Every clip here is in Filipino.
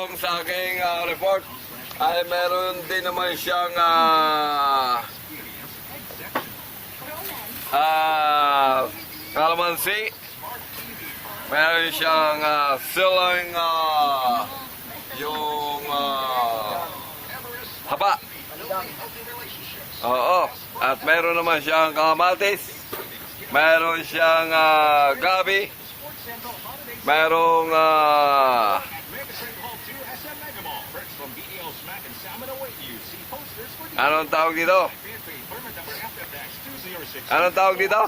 ayon sa aking ah, report, ay meron din naman siyang ah ah kalamansi. Meron siyang ah, siling ah, yung ah, haba. Oo. At meron naman siyang kamatis. Meron siyang ah, gabi. Merong ah, Anong tawag dito? Anong tawag dito?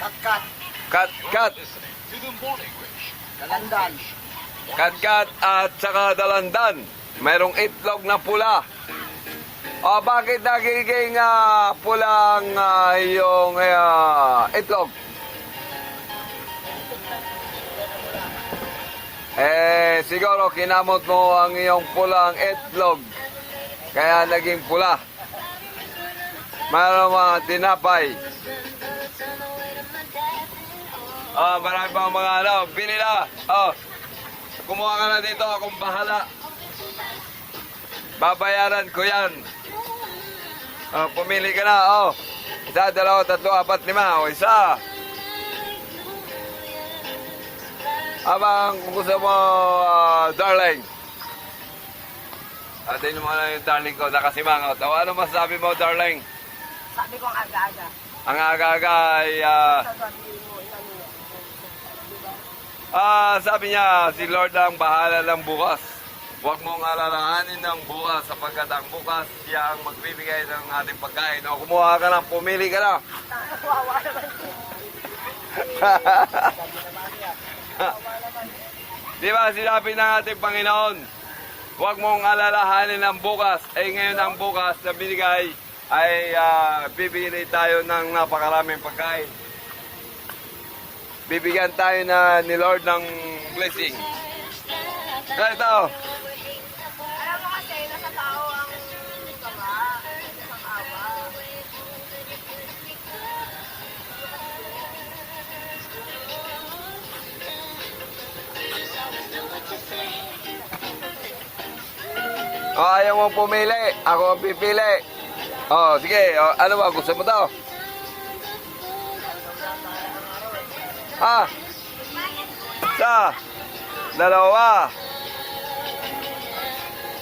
Katkat, Kat, kat, kalandan, katkat at saka dalandan. Merong itlog na pula. O bakit nagiging ah, pulang ah, yung ah, itlog? Eh, siguro kinamot mo ang iyong pulang itlog. Kaya naging pula. Mayroong mga tinapay. Ah, marami pang mga ano, binila. Oh, kumuha ka na dito, akong bahala. Babayaran ko yan. Oh, pumili ka na, oh. Isa, dalawa, tatlo, apat, lima. O, isa. Abang kung gusto mo, ah, darling. Atin mo na yung darling ko, nakasimangot. O, ano masasabi mo, darling? sabi ko ang aga-aga. Ang aga-aga ay, yun. Ah, sabi niya, si Lord ang bahala ng bukas. Huwag mong alalahanin ng bukas sapagkat ang bukas siya ang magbibigay ng ating pagkain. O kumuha ka na, pumili ka na. Wawa naman. Di ba sinabi ng ating Panginoon, huwag mong alalahanin ng bukas. Eh ngayon ang bukas na binigay ay ah, bibili tayo ng napakaraming pagkain. Bibigyan tayo na ni Lord ng blessing. Kaya ito, O, ayaw mo pumili. Ako ang pipili. O, sige. O, ano ba? Gusto mo to? Ha? Isa. Dalawa.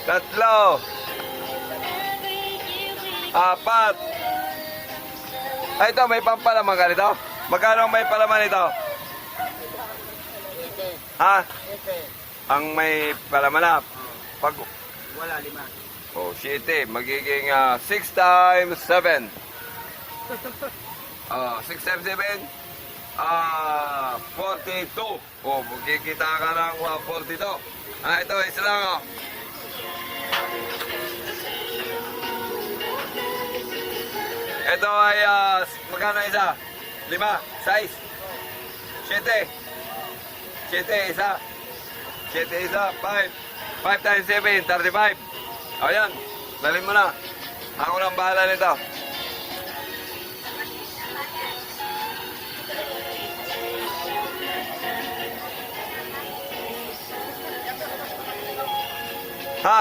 Tatlo. Apat. Ay, ito, may pampalaman ka nito? Magkano may palaman nito? Ha? Ang may palaman na. Pag, Wala, lima. Oh, shit eh. Magiging 6 times 7. Oh, 6 times 7. Ah, 42. Oh, magkikita ka ng ah, 42. Ah, ito, isa lang oh. Ito ay, ah, magkano isa? Lima, sais, siyete, siyete, isa, siyete, isa, five, five times seven, thirty-five. O yan, dalhin mo na. Ako lang bahala nito. Ha?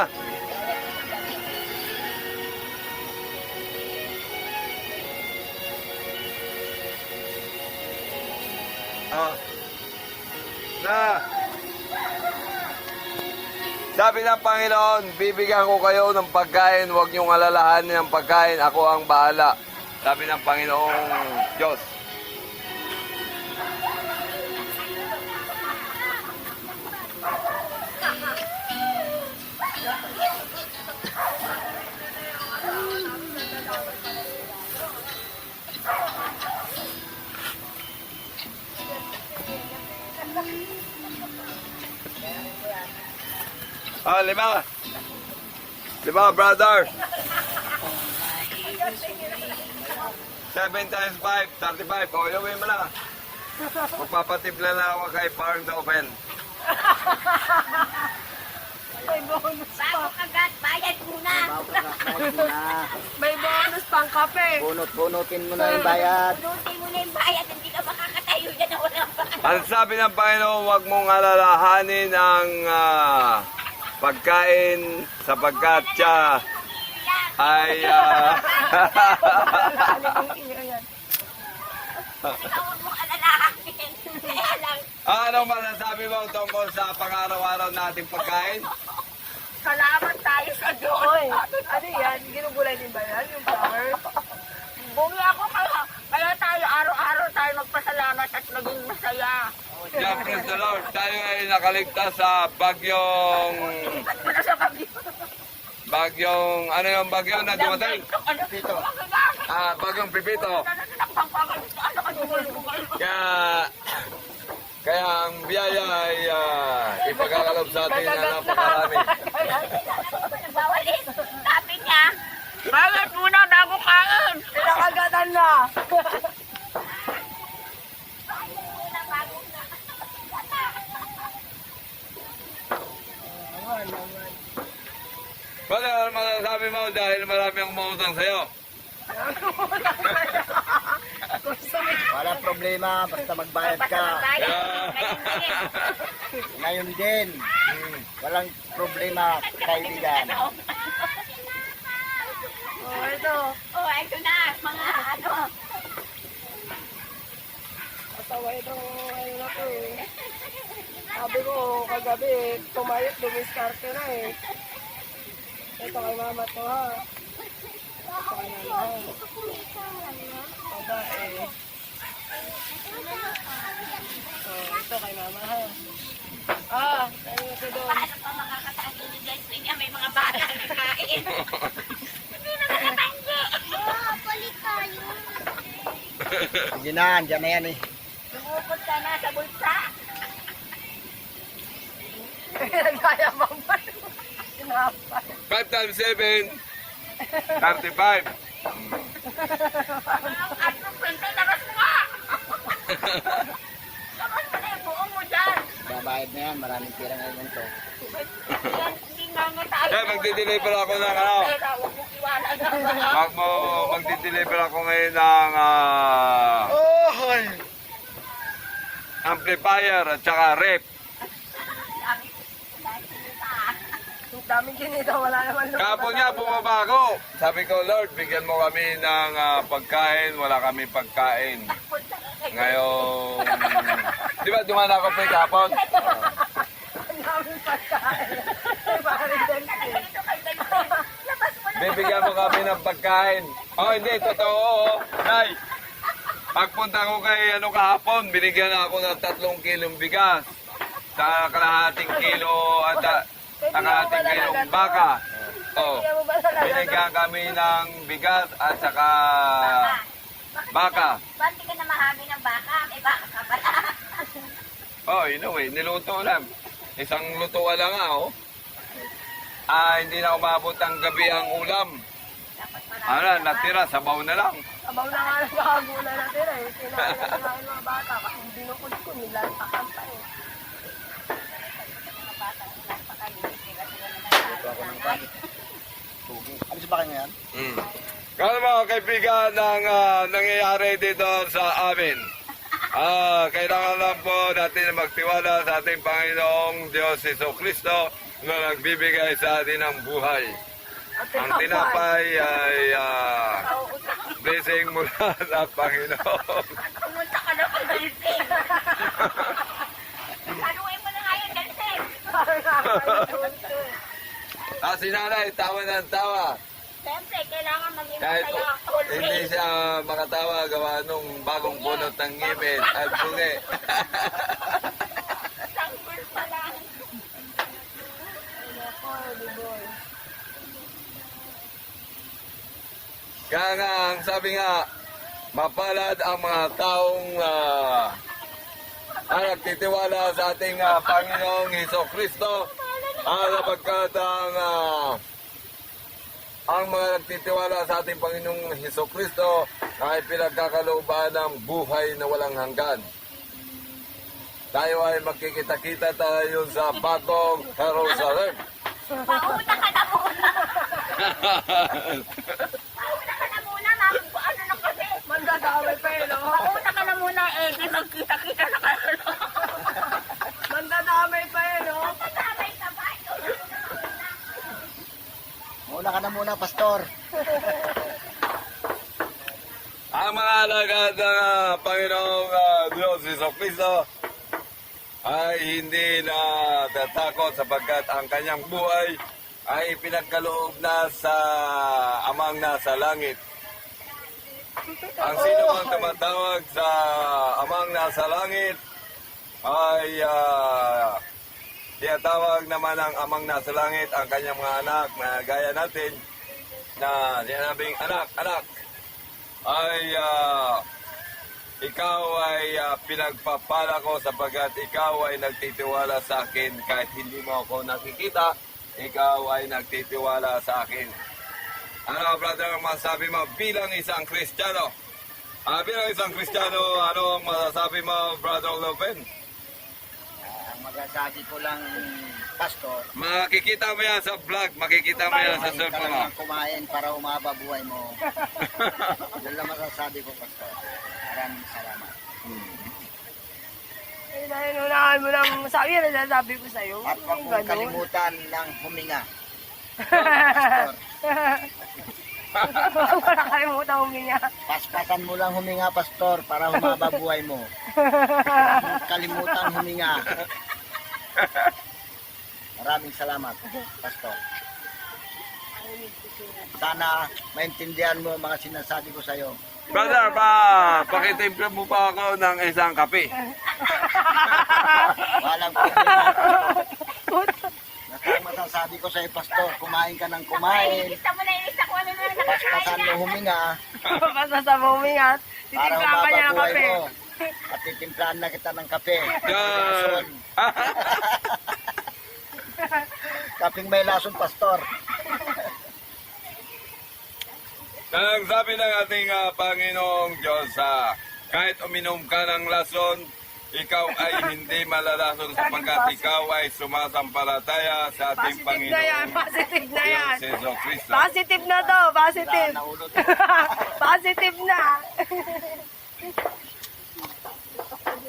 Ah. Na. Sabi ng Panginoon, bibigyan ko kayo ng pagkain, huwag niyong alalahanin ng pagkain, ako ang bahala. Sabi ng Panginoong Diyos. Ah, lima. Lima, brother. Seven times five, 35. O, iluwi mo na. Magpapatibla na ako kay Farm the Open. May bonus Bago kagat, bayad muna. May bonus pang kape. Bunot-bunutin mo na yung bayad. Punutin mo na yung bayad, hindi ka makakatayo dyan na Ang sabi ng Panginoon, huwag mong alalahanin ang ah, pagkain sapagkat siya ay ah, Tawag mo alalahanin. Kaya lang, ano masasabi mo tungkol sa pang-araw-araw nating pagkain? Salamat tayo sa Diyos. Ano yan? Ginugulay din ba yan? Yung flower? Bumi ako kaya, kaya tayo araw-araw tayo magpasalamat at maging masaya. Yeah, praise the Lord. Tayo ay nakaligtas sa bagyong... Bagyong... Ano yung bagyo na dumating? Ano? Pito. Ah, bagyong Pipito. Ka Kaya... Kaya ang biyaya ay ah, ipagkakalob sa atin na napakarami. nagwawalis. Sabi niya, Bakit muna bago kain? Pinakagatan na! una bago na. Bakit ano masasabi mo dahil marami ang umutang sa'yo? Wala problema, basta magbayad ka. Ngayon din. Ngayon din, walang problema, kaibigan. Oh, ito. Oh, ito na. Mga ano. Atawa ito. Ayun ako eh. Sabi ko, kagabi, tumayot, dumiskarte na eh. Ito kay mama to ha. Ito kay mama ha. Baba eh. Oh, ito kay mama ha. Ah, ayun ito doon. Paano pa makakataas ni guys? Niya may mga bata na kain. Hindi na nakatanggi. Ah, palit tayo. Sige na, andyan na yan eh. Lumupot ka na sa bulsa. Nagkayamang pa. Sinapay. 5 times 7, 35. Ano kwenta labas mo nga? Labas mo na yung buo mo dyan. Babayad na yan, maraming pira ngayon to. Kaya magdi-deliver ako ng ano. Mag mo, magdi-deliver ako ngayon ng hoy! amplifier at saka rep. Ang daming kinita, wala naman lumabas. Kapon niya, bumaba ako. Sabi ko, Lord, bigyan mo kami ng ah, pagkain. Wala kami pagkain. Ngayon, di ba dumaan ako pa kapon? Ang daming pagkain. Ay, parang dente. Bibigyan mo kami ng pagkain. Oh, hindi, totoo. Nay, pagpunta ko kay ano kahapon, binigyan ako ng tatlong kilong bigas. Sa kalahating kilo at ah, kalahating kilong baka. Oh, binigyan kami ng bigas at saka baka. Di ka na mahagi ng baka? May baka ka pala. Oh, you know eh, niluto lang. Isang lutuan lang nga, oh. Ah, hindi na umabot ang gabi ang ulam. Ano, natira, sabaw na lang. Abaw na nga nagkakagulan natin eh. Kinain na nga yung mga bata kasi binukod ko nilalpakan pa eh. Sa bakit ngayon? Mm. Kaya mga kaibigan ng ah, nangyayari dito sa amin. Ah, kailangan lang po natin magtiwala sa ating Panginoong Diyos Iso Kristo na nagbibigay sa atin ng buhay. Ang tinapay ay ah, blessing mula sa Panginoon. Pumunta ka na kay Galsing. Haluin mo na nga yun, Galsing. parang nakakalimutan ko eh. Ah, si nanay, tawa ng tawa. Siyempre, kailangan maging Kahit masaya. hindi Always. siya makatawa gawa nung bagong bunot ng ngipin at bungi. Sanggol pa lang. Ako, liboy. Kaya nga, ang sabi nga, mapalad ang mga taong uh, ang nagtitiwala sa ating ah, Panginoong Heso Kristo ah, sapagkat ang ah, ang mga nagtitiwala sa ating Panginoong Heso Kristo ay pinagkakalooban ng buhay na walang hanggan. Tayo ay magkikita-kita tayo sa Batong Jerusalem. Pauna ka na muna. Pauna ka na muna, ma'am. Ano na kasi? Mandadamay pa eh, no? Pauna ka na muna eh. Magkita-kita na kayo Mauna ka na muna, Pastor. Ang mga alagad ng ah, Panginoong ah, Diyos Iso Cristo ay hindi na tatakot sapagkat ang kanyang buhay ay pinagkaloob na sa amang nasa langit. Ang sino mang tumatawag sa amang nasa langit ay uh, tinatawag naman ang amang nasa langit ang kanyang mga anak na gaya natin na sinabing anak, anak, ay ah, ikaw ay ah, pinagpapala ko sapagkat ikaw ay nagtitiwala sa akin kahit hindi mo ako nakikita, ikaw ay nagtitiwala sa akin. Ano, brother, ang masasabi mo bilang isang Kristiyano? Ah, bilang isang Kristiyano, ano ang masasabi mo, Brother Lopen? Magasabi ko lang, Pastor, Makikita mo yan sa vlog, makikita mo yan sa kumain ka cellphone lang mo. ng kumain para umaba buhay mo. Yun lang masasabi ko, Pastor. Maraming salamat. Eh, dahil unahan mo lang sabi, yan ang sabi ko sa'yo. At huwag Yung mong ganun. kalimutan ng huminga. Huwag mo na kalimutan huminga. Paspasan mo lang huminga, Pastor, para humaba buhay mo. Huwag mong kalimutan huminga. Maraming salamat, Pastor. Sana maintindihan mo mga sinasabi ko sa'yo. Brother, pa, pakitimpla mo pa ako ng isang kape. Walang problema. Basta ang masasabi ko sa'yo, Pastor, kumain ka ng kumain. Ilista mo na ilista ko ano na Paspasan mo huminga Basta sa huminga, para ka niya ng kape. mo. At titimplahan na kita ng kape. Yan. Kaping may lason, Pastor. Ang sabi ng ating ah, Panginoong Diyos, ah, kahit uminom ka ng lason, ikaw ay hindi malalason sapagkat ikaw ay sumasampalataya sa ating Positive na yan, positive na yan. Positive na to, positive. Positive na.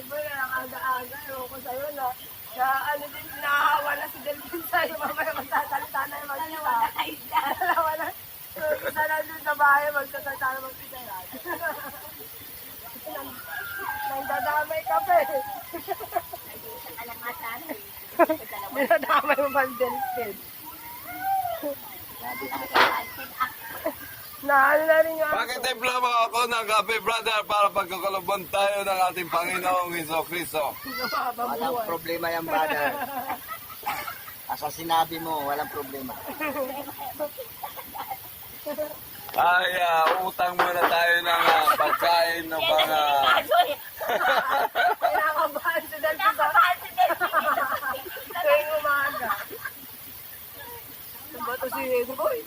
Di ba na nakaaga-aga, ewan ko sa'yo na, na ano din, nahawa na si Delvin sa'yo, mamaya magsasalita na yung mag-isa. Dalawa na, so, isa lang dun sa bahay, magsasalita na mag-isa yan. Nagdadamay ka pa eh. Alamatan. Dinadamay mo pa si Delvin. Na ano na rin yung Pakitimpla mo ako ng kape, brother, para pagkakalubon tayo ng ating Panginoong Iso Cristo. Walang problema yan, brother. Asa sinabi mo, walang problema. Ay, ah, utang muna tayo ng ah, pagkain ng mga... Kinakabahan si Delvin sa Nakapahal si Delphine. tuwing umaga. Ano ba ito si Edo Boy?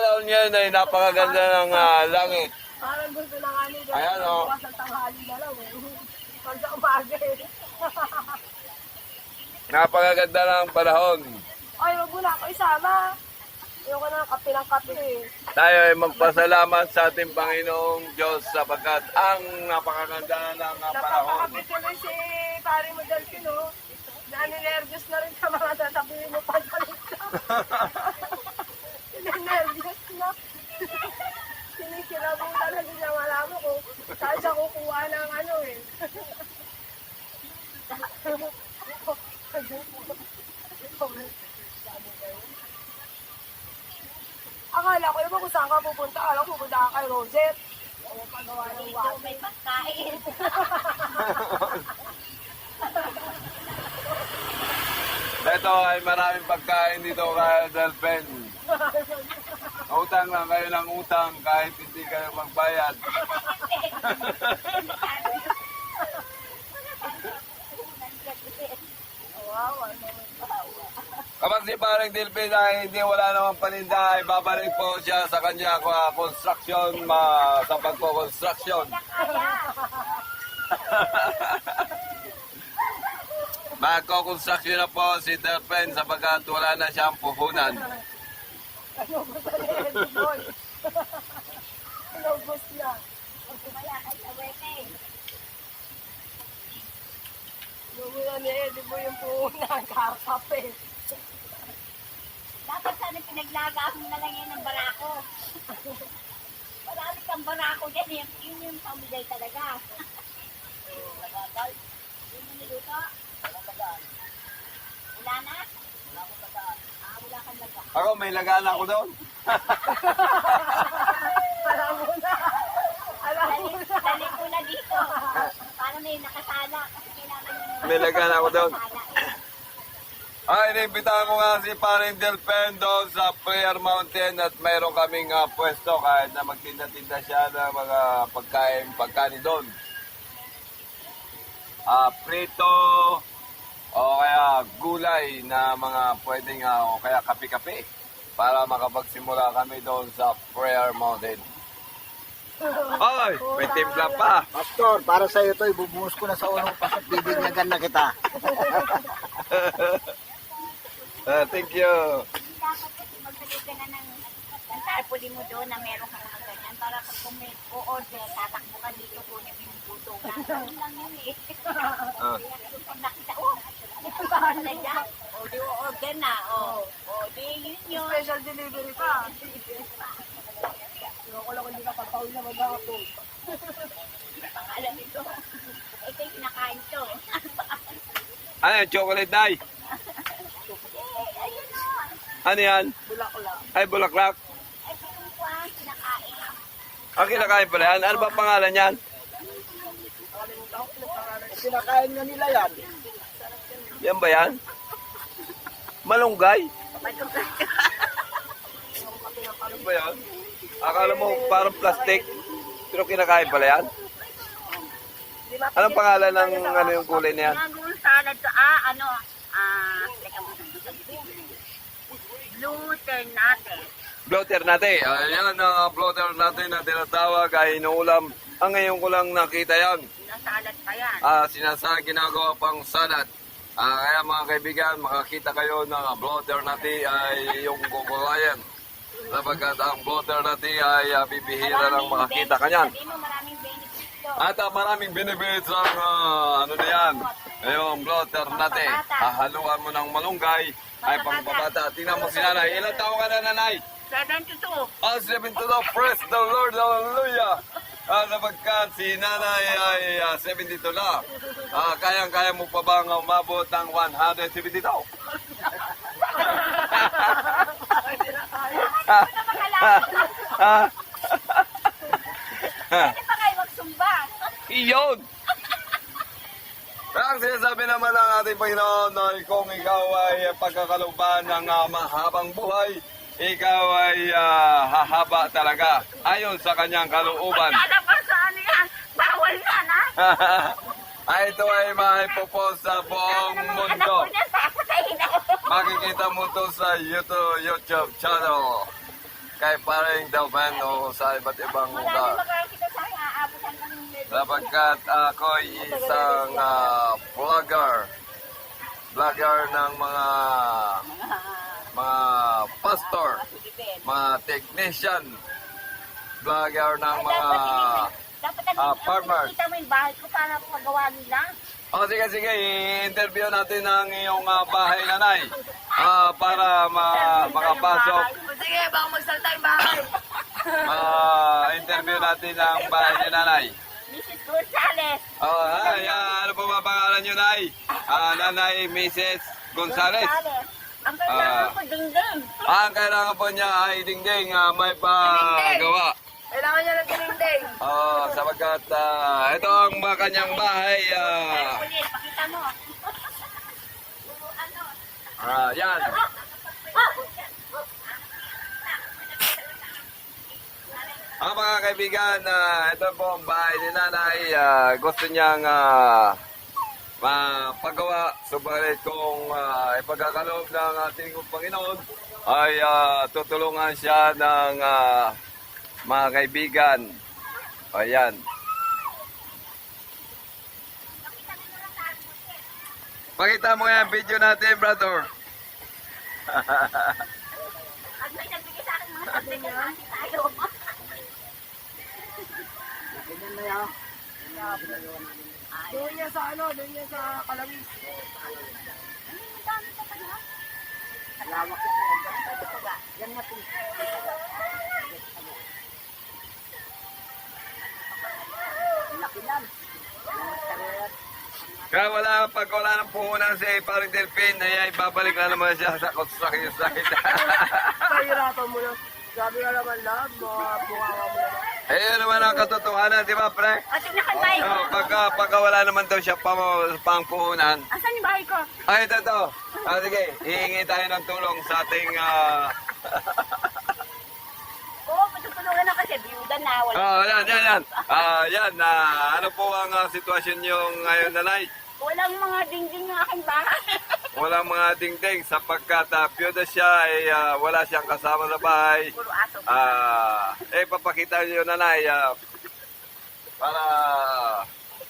Panahon ngayon ay napakaganda ng ah, langit. Parang gusto na nga nila. Ayan, oh. Bukas ang tanghali na lang eh. Pag sa umaga eh. Napakaganda ng panahon. Ay, wag mo na ako isama. Ayoko na kape ng kape eh. Tayo ay magpasalamat sa ating Panginoong Diyos sapagkat ang napakaganda ng ah, panahon. Napapakapit tuloy si pare mo Delphin oh. Naninervyos na rin sa mga sasabihin mo pagkalit ka. Naninervyos na. Sinikilabutan na malaman ko. Saan siya kukuha ng ano eh. Akala ko naman kung saan ka pupunta. Akala ko pupunta ka kay Rosette. O pagawa ng water. may pagkain. Ito ay maraming pagkain dito kay Delpen. Utang lang kayo ng utang kahit hindi kayo magbayad. Kapag si parang Delpen ay hindi wala namang paninda, ay babalik po siya sa kanya uh, construction, ma, sa pagko-construction. Magko-construction na po si Delpen sapagkat wala na siyang puhunan. Ano ba sa Lady Boy? Inubos na. Wala kay Awete. Na ni Eddie Boy yung puhunan, kakape. Dapat sana pinaglaga mo na lang yan ng barako. Marami kang barako dyan. Yun, yun yung pamigay talaga. Nagagal. Yun yung niluto. Wala na? Ah, wala kang laga. Ako, may lagaan ako doon. Alam mo na. Alam mo na. dali ko na dito. Para may nakasala. Kasi kailangan May lagaan ako doon. Ay, inibitahan ko nga si Paring Del Pendo sa Prayer Mountain at mayroon kaming ah, pwesto kahit na magtinda-tinda siya ng mga pagkain, pagkain doon. Ah, prito o kaya gulay na mga pwedeng ah, o kaya kape-kape para makapagsimula kami doon sa Prayer Mountain. Ay, may timpla pa. Pastor, para sa iyo to, ibubuhos ko na sa unang pasok. Bibinyagan na kita. Ah, thank you. Dapat kasi magsagay ka na ng, ng tarpaulin mo doon na meron kang mga ganyan para pag kung may o-order, tatakbo ka dito kunin mo yung buto ka. Ganun lang yun eh. Ah. Kaya pag nakita, oh, O, di o-order na. O, o, di yun yun. Special delivery pa. Yung ko lang hindi ka pagpawin na maghapon. Alam ito. Ito yung kinakain to. Ano yung chocolate dye? Ano yan? Bulaklak. Ay, bulaklak. Ay, sinong kwa, kinakain. Ang kinakain pala yan. Ano ba pangalan yan? Ko pangalan. Sinakain nga nila yan. Yan ba yan? Malunggay? Ano ba yan? Akala mo parang plastic. Pero kinakain pala yan? Anong pangalan ng ano yung kulay na yan? Salad to, ah, ano, ah. Gluten natin. Bloater natin. Ayan ang bloater natin na tinatawag ay inuulam. Ang ngayon ko lang nakita yan. Nasalad pa yan. Ah, sinasa ginagawa pang salad. Ah, kaya mga kaibigan, makakita kayo ng bloater natin ay yung gugulayan. Sapagkat ang bloater natin ay ah, bibihira lang makakita kanyan. At ah, maraming benefits ang ah, ano na yan. Yung bloater natin. Hahaluan mo ng malunggay ay pangpabata. Tingnan mo si nanay. Ilan taong ka na nanay? 72. Ah, 72. Praise the Lord. Hallelujah. Ah, sapagkat si nanay ay ah, 72 na. Ah, kayang-kaya mo pa bang umabot ng 172? Ah, Pwede pa kayo magsumba. Iyon! Ang sinasabi naman ng ating Panginoon ay kung ikaw ay pagkakaluban ng ah, mahabang buhay, ikaw ay ah, hahaba talaga ayon sa kanyang kalooban. Ko sa ano yan. Bawal yan, ha? ay ito ay maipopost sa buong mundo. Patayin ako. Makikita mo to sa YouTube, YouTube channel kay paring Delvan o sa iba't ibang lugar. Sapagkat ako'y isang ah, vlogger. Vlogger ng mga mga pastor, mga technician, vlogger ng mga... Dapat ang ah, farmers. Kita mo yung bahay ko para pagawa nila. O sige, sige, i-interview natin ang iyong ah, bahay nanay ah, para ma- makapasok. Sige, baka magsalta yung bahay. Ah, interview natin ang bahay ni nanay. Mrs. Gonzales. Oh, ay, ah, ano po ba pangalan niyo, Nay? Ah, nanay Mrs. Gonzales. Gonzales. Ang Ah. kailangan ko dingding. Ah, ang kailangan po niya ay dingding ah, may pagawa. Kailangan niya ng tininding. Oh, sapagkat ah, ito ang ba kanyang bahay. Ah, Ulit, pakita mo. ano? ah, yan. Ah, mga kaibigan, ah, ito po ang bahay ni nanay. Ah, gusto niyang ah, mapagawa. Subalit kung uh, ipagkakaloob ng ating Panginoon, ay ah, tutulungan siya ng ah, mga kaibigan. Ayan. Pakita mo nga yung video natin, brother. At yan. Doon niya sa ano, doon niya sa Kalawis. Ang dami pa pala. Kalawak. Yan na po. Ang laki lang. Kaya wala, pag wala ng puhunan si Paring Delphin, ay, babalik na naman siya sa construction site. Pahirapan mo na. Sabi nga naman lahat, mga bunganga mo na. Eh, yun naman ang katotohanan, di ba, pre? Ka bahay ko. Oh, pagka, pagka wala naman daw siya pang, pang puhunan, Asan yung bahay ko? ay, ito, ito. Ah, sige, hihingi tayo ng tulong sa ating, ah, Oo, patutulungan na kasi. Biyuda na. Wala. oh, yan, yan, yan. Ah, yan, ah, ano po ang ah, sitwasyon niyo ngayon, nanay? Walang mga dingding ng aking bahay. Walang mga dingding sapagkat uh, piyuda siya ay ah, wala siyang kasama sa bahay. Ah, eh papakita niyo nanay ah, para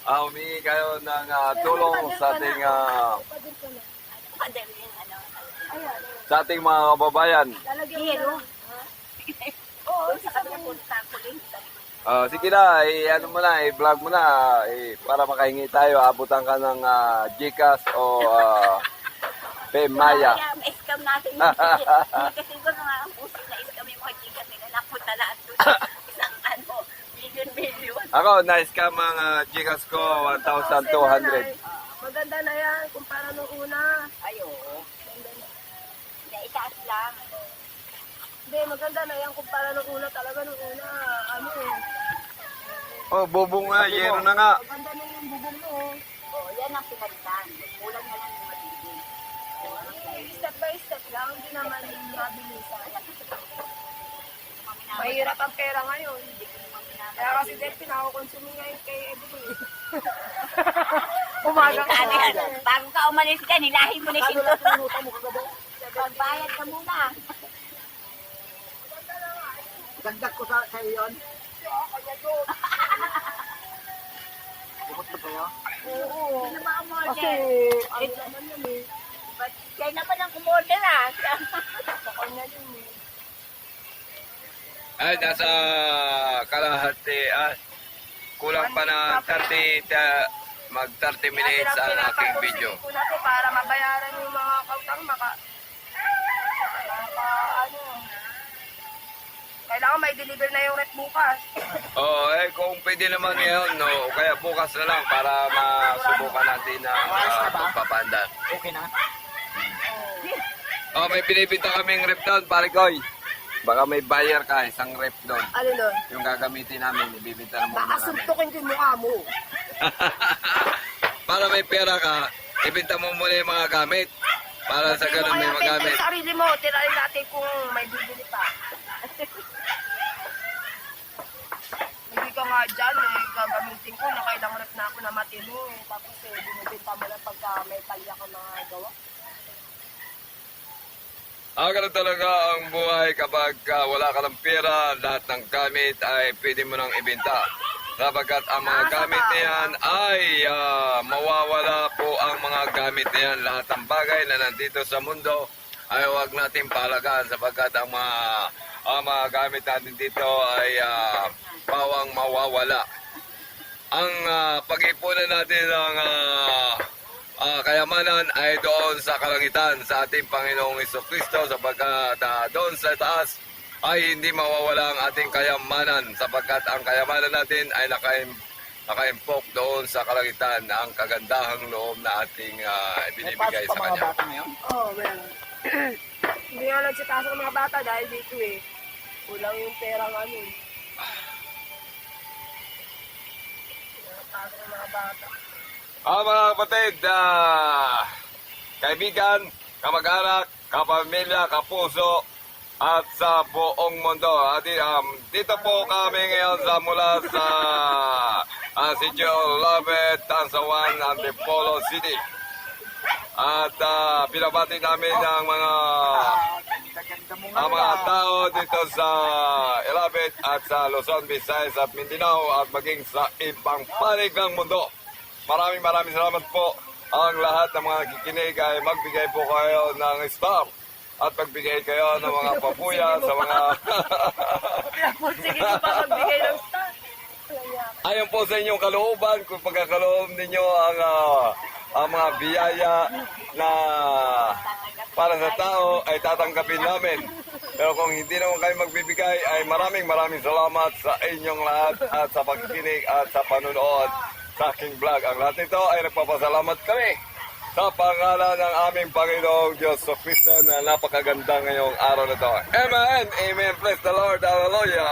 ah, humingi kayo ng ah, tulong sa ating ah, ano. sa ating mga kababayan. Ah, sige na, eh, ano mo na, i-vlog mo na eh, para makahingi tayo, abutan ka ng ah, Gcash o uh, Maya. Kaya ma-scam natin yung Kasi siguro nga ang puso na scam yung mga chika nila. Napunta lahat doon sa isang ano, million-million. Ako, na-scam ang ah, Gcash ko, 1,200. Maganda na yan, kumpara nung una. Ayo. Hindi, itaas lang. Hindi, maganda na yan kumpara nung una. Talaga nung una, ano eh. Oh, bubong nga, yero na nga. Maganda na yung bubong mo. oh. Oo, yan ang pinalitan. Kulang na lang yung. Step by step lang, hindi naman mabilisan. Mahirap ang pera ngayon. Kaya kasi din, pinako-consume ngayon kay Edo eh. Umaga ka yan? Bago ka umalis ka, nilahin mo na yung sinto. Pagbayad ka muna. Dagdag ko sa, sa iyo yun. Bukod na kayo. Oo. Kasi, ano naman yun eh. Ba't Kaya naman ang umorder ah. Sa kanya yun eh. Ay, nasa kalahati, ah, kulang pa na 30, ta- mag 30 minutes ang aking video. Ko para mabayaran yung mga kautang maka... Maka ano... Kailangan may deliver na yung rep bukas. Oo, eh, kung pwede naman ngayon, no, kaya bukas na lang para masubukan natin ang uh, pagpapanda. Okay na? Oh, may binibinta kaming rep doon, pare Koy. Baka may buyer ka, isang rep doon. Ano nun? Yung gagamitin namin, ibibinta na muna Baka namin. suntukin ko yung mukha mo. para may pera ka, ibinta mo muna yung mga gamit. Para sa ganun may magamit. sa sarili mo, tirahin natin kung may bibili pa. Hindi ka nga dyan eh, gagamitin ko, nakailang rep na ako na matino eh. Tapos eh, binibinta mo lang pagka may palya ka mga gawa. Ganun talaga ang buhay kapag ah, wala ka ng pera, lahat ng gamit ay pwede mo nang ibenta. Sapagkat ang mga gamit na yan ay ah, mawawala po ang mga gamit na yan. Lahat ng bagay na nandito sa mundo ay huwag natin palagaan sapagkat ang mga, ang mga gamit natin dito ay ah, bawang mawawala. Ang ah, pag-ipunan natin ng ah, ah, kayamanan ay doon sa kalangitan sa ating Panginoong Iso Kristo sapagkat ah, doon sa taas ay hindi mawawala ang ating kayamanan sapagkat ang kayamanan natin ay nakaim, nakaimpok doon sa kalangitan na ang kagandahang loob na ating ah, May binibigay pasok sa pa mga Kanya. bata ngayon. Oo, oh, meron. Hindi nga nagsipasok ng mga bata dahil dito eh. Kulang yung perang ano eh. Pasok mga bata. Ah, mga kapatid, ah, kaibigan, kamag-anak, kapamilya, kapuso, at sa buong mundo. At um, dito po kami ngayon sa mula sa uh, Sitio Labet, Tansawan, Antipolo City. At uh, pinabati namin ang mga ang mga tao dito sa Ilabit at sa Luzon, Visayas at Mindanao at maging sa ibang panig ng mundo. Maraming maraming salamat po. Ang lahat ng mga nakikinig ay magbigay po kayo ng star at magbigay kayo ng mga papuya sa mga Sige mo pa magbigay ng star. Walang yaka. Ayon po sa inyong kalooban, kung pagkakaloob ninyo ang, ah, ang mga biyaya na para sa tao ay tatanggapin namin. Pero kung hindi naman kayo magbibigay ay maraming maraming salamat sa inyong lahat at sa pagkikinig at sa panunood sa aking vlog. Ang lahat nito ay nagpapasalamat kami sa pangalan ng aming Panginoong Diyos sa Kristo na napakaganda ngayong araw na to. Amen! Amen! Bless the Lord! Hallelujah!